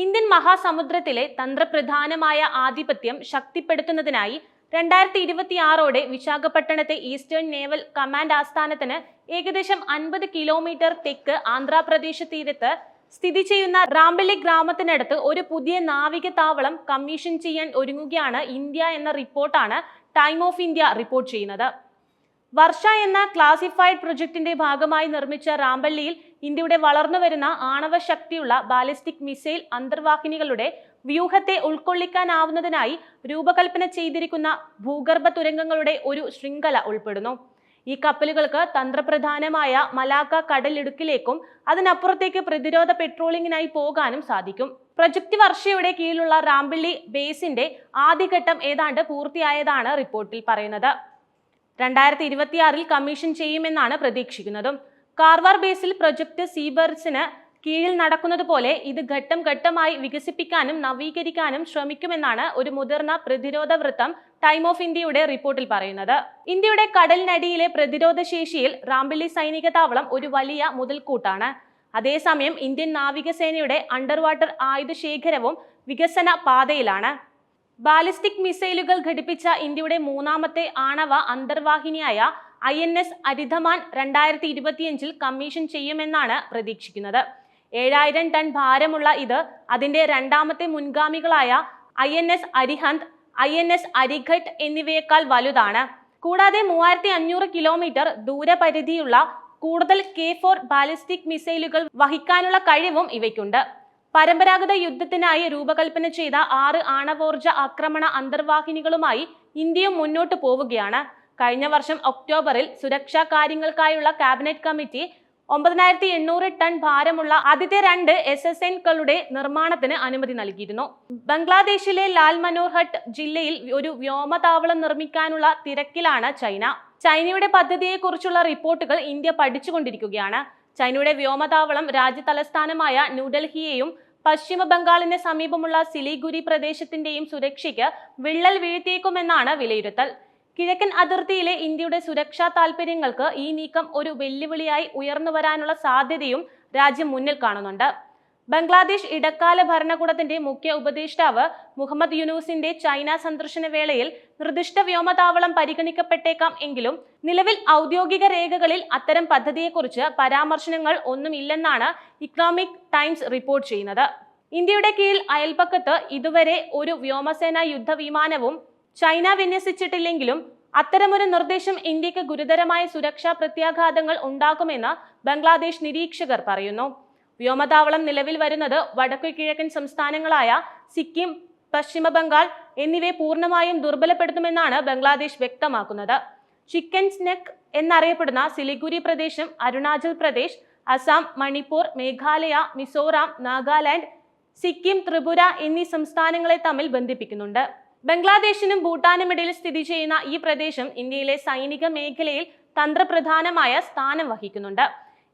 Indian മഹാസമുദ്രത്തിലെ തന്ത്രപ്രധാനമായ ആധിപത്യം ശക്തിപ്പെടുത്തുന്നതിനായി രണ്ടായിരത്തി ഇരുപത്തി ആറോടെ വിശാഖപട്ടണത്തെ ഈസ്റ്റേൺ നേവൽ കമാൻഡ് ആസ്ഥാനത്തിന് ഏകദേശം അൻപത് കിലോമീറ്റർ തെക്ക് ആന്ധ്രാപ്രദേശ് തീരത്ത് സ്ഥിതി ചെയ്യുന്ന റാമ്പള്ളി ഗ്രാമത്തിനടുത്ത് ഒരു പുതിയ നാവിക താവളം കമ്മീഷൻ ചെയ്യാൻ ഒരുങ്ങുകയാണ് ഇന്ത്യ എന്ന റിപ്പോർട്ടാണ് ടൈം ഓഫ് ഇന്ത്യ റിപ്പോർട്ട് ചെയ്യുന്നത്. വർഷ എന്ന ക്ലാസിഫൈഡ് പ്രൊജക്ടിന്റെ ഭാഗമായി നിർമ്മിച്ച റാമ്പള്ളിയിൽ ഇന്ത്യയുടെ വളർന്നു വരുന്ന ആണവ ശക്തിയുള്ള ബാലിസ്റ്റിക് മിസൈൽ അന്തർവാഹിനികളുടെ വ്യൂഹത്തെ ഉൾക്കൊള്ളിക്കാനാവുന്നതിനായി രൂപകൽപ്പന ചെയ്തിരിക്കുന്ന ഭൂഗർഭ തുരങ്കങ്ങളുടെ ഒരു ശൃംഖല ഉൾപ്പെടുന്നു. ഈ കപ്പലുകൾക്ക് തന്ത്രപ്രധാനമായ മലാക്ക കടലിടുക്കിലേക്കും അതിനപ്പുറത്തേക്ക് പ്രതിരോധ പെട്രോളിങ്ങിനായി പോകാനും സാധിക്കും. പ്രൊജക്ട് വർഷയുടെ കീഴിലുള്ള റാംപിള്ളി ബേസിന്റെ ആദ്യഘട്ടം ഏതാണ്ട് പൂർത്തിയായതാണ് റിപ്പോർട്ടിൽ പറയുന്നത്. രണ്ടായിരത്തി ഇരുപത്തിയാറിൽ കമ്മീഷൻ ചെയ്യുമെന്നാണ് പ്രതീക്ഷിക്കുന്നതും. കാർവാർ ബേസിൽ പ്രൊജക്ട് സീബർസിന് കീഴിൽ നടക്കുന്നത് പോലെ ഇത് ഘട്ടം ഘട്ടമായി വികസിപ്പിക്കാനും നവീകരിക്കാനും ശ്രമിക്കുമെന്നാണ് ഒരു മുതിർന്ന പ്രതിരോധ വൃത്തം ടൈം ഓഫ് ഇന്ത്യയുടെ റിപ്പോർട്ടിൽ പറയുന്നത്. ഇന്ത്യയുടെ കടലിനടിയിലെ പ്രതിരോധ ശേഷിയിൽ റാമ്പിള്ളി സൈനിക താവളം ഒരു വലിയ മുതൽക്കൂട്ടാണ്. അതേസമയം ഇന്ത്യൻ നാവികസേനയുടെ അണ്ടർ വാട്ടർ ആയുധ ശേഖരവും വികസന പാതയിലാണ്. ബാലിസ്റ്റിക് മിസൈലുകൾ ഘടിപ്പിച്ച ഇന്ത്യയുടെ മൂന്നാമത്തെ ആണവ അന്തർവാഹിനിയായ ഐ എൻ എസ് അരിധമാൻ രണ്ടായിരത്തി ഇരുപത്തിയഞ്ചിൽ കമ്മീഷൻ ചെയ്യുമെന്നാണ് പ്രതീക്ഷിക്കുന്നത്. ഏഴായിരം ടൺ ഭാരമുള്ള ഇത് അതിന്റെ രണ്ടാമത്തെ മുൻഗാമികളായ I N S Arihant I N S Arighat എന്നിവയേക്കാൾ വലുതാണ്. കൂടാതെ മൂവായിരത്തി അഞ്ഞൂറ് കിലോമീറ്റർ ദൂരപരിധിയുള്ള കൂടുതൽ കെ ഫോർ ബാലിസ്റ്റിക് മിസൈലുകൾ വഹിക്കാനുള്ള കഴിവും ഇവയ്ക്കുണ്ട്. പരമ്പരാഗത യുദ്ധത്തിനായി രൂപകൽപ്പന ചെയ്ത ആറ് ആണവോർജ ആക്രമണ അന്തർവാഹിനികളുമായി ഇന്ത്യയും മുന്നോട്ട് പോവുകയാണ്. കഴിഞ്ഞ വർഷം ഒക്ടോബറിൽ സുരക്ഷാ കാര്യങ്ങൾക്കായുള്ള കാബിനറ്റ് കമ്മിറ്റി ഒമ്പതിനായിരത്തി എണ്ണൂറ് ടൺ ഭാരമുള്ള ആദ്യത്തെ രണ്ട് എസ് എസ് എൻകളുടെ നിർമ്മാണത്തിന് അനുമതി നൽകിയിരുന്നു. ബംഗ്ലാദേശിലെ ലാൽ മനോഹട്ട് ജില്ലയിൽ ഒരു വ്യോമതാവളം നിർമ്മിക്കാനുള്ള തിരക്കിലാണ് ചൈന. ചൈനയുടെ പദ്ധതിയെക്കുറിച്ചുള്ള റിപ്പോർട്ടുകൾ ഇന്ത്യ പഠിച്ചുകൊണ്ടിരിക്കുകയാണ്. ചൈനയുടെ വ്യോമതാവളം രാജ്യ തലസ്ഥാനമായ ന്യൂഡൽഹിയെയും പശ്ചിമ ബംഗാളിന് സമീപമുള്ള സിലിഗുരി പ്രദേശത്തിന്റെയും സുരക്ഷയ്ക്ക് വിള്ളൽ വീഴ്ത്തിയേക്കുമെന്നാണ് വിലയിരുത്തൽ. കിഴക്കൻ അതിർത്തിയിലെ ഇന്ത്യയുടെ സുരക്ഷാ താൽപര്യങ്ങൾക്ക് ഈ നീക്കം ഒരു വെല്ലുവിളിയായി ഉയർന്നു വരാനുള്ള സാധ്യതയും രാജ്യം മുന്നിൽ കാണുന്നുണ്ട്. ബംഗ്ലാദേശ് ഇടക്കാല ഭരണകൂടത്തിന്റെ മുഖ്യ ഉപദേഷ്ടാവ് മുഹമ്മദ് യുനൂസിന്റെ ചൈന സന്ദർശന വേളയിൽ നിർദ്ദിഷ്ട വ്യോമതാവളം പരിഗണിക്കപ്പെട്ടേക്കാം എങ്കിലും നിലവിൽ ഔദ്യോഗിക രേഖകളിൽ അത്തരം പദ്ധതിയെക്കുറിച്ച് പരാമർശനങ്ങൾ ഒന്നുമില്ലെന്നാണ് ഇക്കണോമിക് ടൈംസ് റിപ്പോർട്ട് ചെയ്യുന്നത്. ഇന്ത്യയുടെ കീഴിൽ അയൽപക്കത്ത് ഇതുവരെ ഒരു വ്യോമസേന യുദ്ധവിമാനവും ചൈന വിന്യസിച്ചിട്ടില്ലെങ്കിലും അത്തരമൊരു നിർദ്ദേശം ഇന്ത്യയ്ക്ക് ഗുരുതരമായ സുരക്ഷാ പ്രത്യാഘാതങ്ങൾ ഉണ്ടാക്കുമെന്ന് ബംഗ്ലാദേശ് നിരീക്ഷകർ പറയുന്നു. വ്യോമതാവളം നിലവിൽ വരുന്നത് വടക്കു കിഴക്കൻ സംസ്ഥാനങ്ങളായ സിക്കിം പശ്ചിമ ബംഗാൾ എന്നിവയെ പൂർണമായും ദുർബലപ്പെടുത്തുമെന്നാണ് ബംഗ്ലാദേശ് വ്യക്തമാക്കുന്നത്. ചിക്കൻ സ്നെക്ക് എന്നറിയപ്പെടുന്ന സിലിഗുരി പ്രദേശം അരുണാചൽ പ്രദേശ് അസാം മണിപ്പൂർ മേഘാലയ മിസോറാം നാഗാലാൻഡ് സിക്കിം ത്രിപുര എന്നീ സംസ്ഥാനങ്ങളെ തമ്മിൽ ബന്ധിപ്പിക്കുന്നുണ്ട്. ബംഗ്ലാദേശിനും ഭൂട്ടാനുമിടയിൽ സ്ഥിതി ചെയ്യുന്ന ഈ പ്രദേശം ഇന്ത്യയിലെ സൈനിക മേഖലയിൽ തന്ത്രപ്രധാനമായ സ്ഥാനം വഹിക്കുന്നുണ്ട്.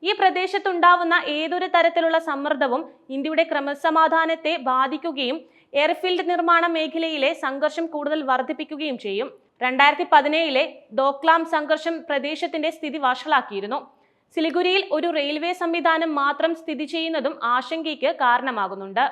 ഈ പ്രദേശത്തുണ്ടാവുന്ന ഏതൊരു തരത്തിലുള്ള സമ്മർദ്ദവും ഇന്ത്യയുടെ ക്രമസമാധാനത്തെ ബാധിക്കുകയും എയർഫീൽഡ് നിർമ്മാണ മേഖലയിലെ സംഘർഷം കൂടുതൽ വർദ്ധിപ്പിക്കുകയും ചെയ്യും. രണ്ടായിരത്തി പതിനേഴിലെ ദോക്ലാം സംഘർഷം പ്രദേശത്തിന്റെ സ്ഥിതി വഷളാക്കിയിരുന്നു. സിലിഗുരിയിൽ ഒരു റെയിൽവേ സംവിധാനം മാത്രം സ്ഥിതി ചെയ്യുന്നതും ആശങ്കയ്ക്ക് കാരണമാകുന്നുണ്ട്.